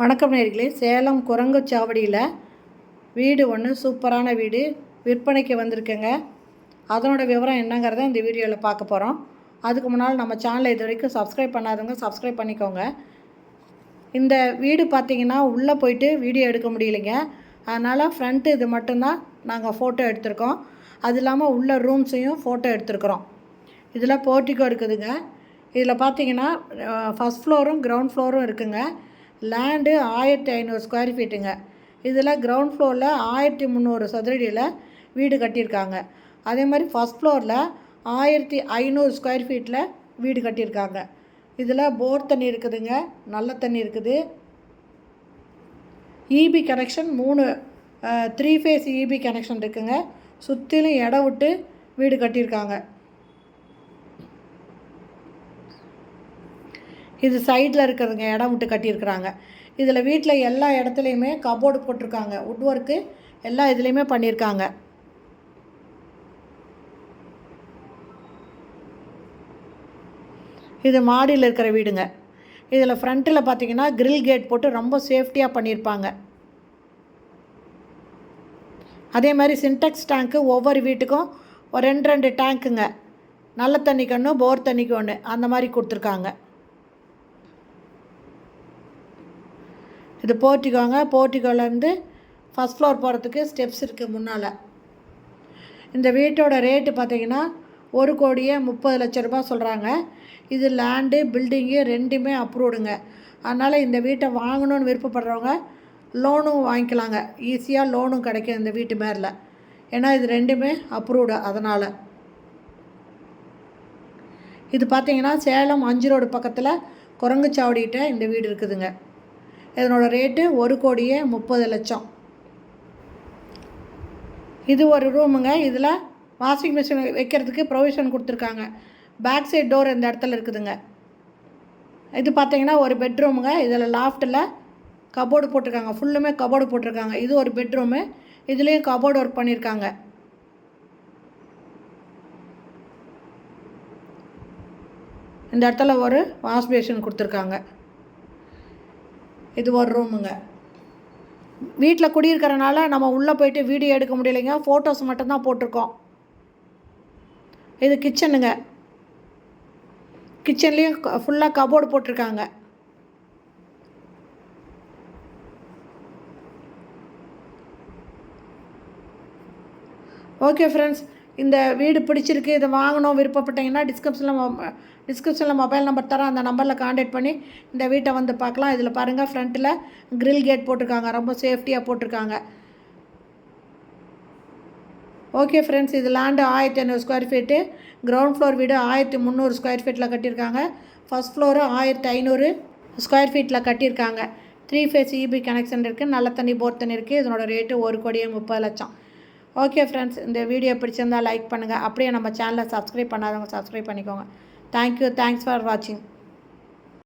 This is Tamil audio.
வணக்கம் நேர்களே. சேலம் குரங்குச்சாவடியில் வீடு ஒன்று சூப்பரான வீடு விற்பனைக்கு வந்திருக்குங்க. அதனோட விவரம் என்னங்கிறத இந்த வீடியோவில் பார்க்க போகிறோம் அதுக்கு முன்னால் நம்ம சேனலை இது வரைக்கும் சப்ஸ்கிரைப் பண்ணாதவங்க சப்ஸ்கிரைப் பண்ணிக்கோங்க. இந்த வீடு பார்த்திங்கன்னா உள்ளே போயிட்டு வீடியோ எடுக்க முடியலைங்க. அதனால் ஃப்ரண்ட்டு இது மட்டும்தான் நாங்கள் ஃபோட்டோ எடுத்திருக்கோம். அது இல்லாமல் உள்ள ரூம்ஸையும் ஃபோட்டோ எடுத்திருக்கிறோம். இதில் போர்ட்டிகோ இருக்குதுங்க. இதில் பார்த்தீங்கன்னா ஃபஸ்ட் ஃப்ளோரும் கிரவுண்ட் ஃப்ளோரும் இருக்குங்க. லேண்டு ஆயிரத்தி ஐநூறு ஸ்கொயர் ஃபீட்டுங்க இதில் கிரவுண்ட் ஃப்ளோரில் ஆயிரத்தி முந்நூறு சதுரடியில் வீடு கட்டியிருக்காங்க. அதே மாதிரி ஃபஸ்ட் ஃப்ளோரில் ஆயிரத்தி ஐநூறு ஸ்கொயர் ஃபீட்டில் வீடு கட்டியிருக்காங்க. இதில் போர் தண்ணி இருக்குதுங்க. நல்ல தண்ணி இருக்குது. இபி கனெக்ஷன் மூணு த்ரீ ஃபேஸ் இபி கனெக்ஷன் இருக்குங்க. சுற்றிலும் இடம் விட்டு வீடு கட்டியிருக்காங்க. இது சைடில் இருக்கிறதுங்க இடம் விட்டு கட்டியிருக்கிறாங்க. இதில் வீட்டில் எல்லா இடத்துலையுமே கபோர்டு போட்டிருக்காங்க. உட் ஒர்க்கு எல்லா இதுலேயுமே பண்ணியிருக்காங்க. இது மாடியில் இருக்கிற வீடுங்க. இதில் ஃப்ரண்ட்டில் பார்த்தீங்கன்னா கிரில் கேட் போட்டு ரொம்ப சேஃப்டியாக பண்ணியிருப்பாங்க. அதே மாதிரி சின்டெக்ஸ் டேங்க்கு ஒவ்வொரு வீட்டுக்கும் ஒரு ரெண்டு ரெண்டு டேங்க்குங்க நல்ல தண்ணிக்கு ஒன்று போர் தண்ணிக்கு ஒன்று அந்த மாதிரி கொடுத்துருக்காங்க. இது போர்ட்டிகோங்க போர்ட்டிகோலேருந்து ஃபஸ்ட் ஃப்ளோர் போகிறதுக்கு ஸ்டெப்ஸ் இருக்குது முன்னால். இந்த வீட்டோட ரேட்டு பார்த்தீங்கன்னா ஒரு கோடியே முப்பது லட்ச ரூபா சொல்கிறாங்க இது லேண்டு பில்டிங்கு ரெண்டுமே அப்ரூவ்டுங்க அதனால் இந்த வீட்டை வாங்கணும்னு விருப்பப்படுறவங்க லோனும் வாங்கிக்கலாங்க. ஈஸியாக லோனும் கிடைக்கும் இந்த வீட்டு மேரில் ஏன்னா இது ரெண்டுமே அப்ரூவ்டு அதனால். இது பார்த்தீங்கன்னா சேலம் அஞ்சு ரோடு பக்கத்தில் குரங்குச்சாவடிகிட்ட இந்த வீடு இருக்குதுங்க. இதனோட ரேட்டு ஒரு கோடியே முப்பது லட்சம். இது ஒரு ரூமுங்க. இதில் வாஷிங் மிஷின் வைக்கிறதுக்கு ப்ரொவிஷன் கொடுத்துருக்காங்க. பேக் சைட் டோர் இந்த இடத்துல இருக்குதுங்க. இது பார்த்தீங்கன்னா ஒரு பெட்ரூமுங்க. இதில் லாஃப்ட்டில் கபோர்டு போட்டிருக்காங்க. ஃபுல்லுமே கபோர்டு போட்டிருக்காங்க. இது ஒரு பெட்ரூமு. இதுலேயும் கபோர்டு ஒர்க் பண்ணியிருக்காங்க. இந்த இடத்துல ஒரு வாஷ் பேஷன் கொடுத்துருக்காங்க. இது ஒரு ரூமுங்க வீட்டில் குடியிருக்கிறனால நம்ம உள்ளே போயிட்டு வீடியோ எடுக்க முடியலைங்க. ஃபோட்டோஸ் மட்டும்தான் போட்டிருக்கோம். இது கிச்சனுங்க கிச்சன்லேயும் ஃபுல்லாக கபோர்டு போட்டிருக்காங்க. ஓகே ஃப்ரெண்ட்ஸ் இந்த வீடு பிடிச்சிருக்கு இதை வாங்கணும் விருப்பப்பட்டீங்கன்னா டிஸ்கிரிப்ஷனில் டிஸ்கிரிப்ஷனில் மொபைல் நம்பர் தரேன் அந்த நம்பரில் காண்டாக்ட் பண்ணி இந்த வீட்டை வந்து பார்க்கலாம். இதில் பாருங்கள் ஃப்ரண்ட்டில் க்ரில் கேட் போட்டிருக்காங்க ரொம்ப சேஃப்டியாக போட்டிருக்காங்க. ஓகே ஃப்ரெண்ட்ஸ் இது லேண்டு ஆயிரத்தி ஐநூறு ஸ்கொயர் ஃபீட்டு கிரவுண்ட் ஃப்ளோர் வீடு ஆயிரத்தி முந்நூறு ஸ்கொயர் ஃபீட்டில் கட்டியிருக்காங்க. ஃபஸ்ட் ஃப்ளோரு ஆயிரத்தி ஐநூறு ஸ்கொயர் ஃபீட்டில் கட்டியிருக்காங்க. த்ரீ ஃபேஸ் இபி கனெக்ஷன் இருக்குது நல்ல தண்ணி போர் தண்ணி இருக்குது இதனோட ரேட்டு ஒரு கோடியே முப்பது லட்சம். ஓகே ஃப்ரெண்ட்ஸ் இந்த வீடியோ பிடிச்சிருந்தால் லைக் பண்ணுங்கள் அப்படியே நம்ம சேனலை சப்ஸ்கிரைப் பண்ணாதவங்க சப்ஸ்கிரைப் பண்ணிக்கோங்க. தேங்க்யூ தேங்க்ஸ் ஃபார் வாட்சிங்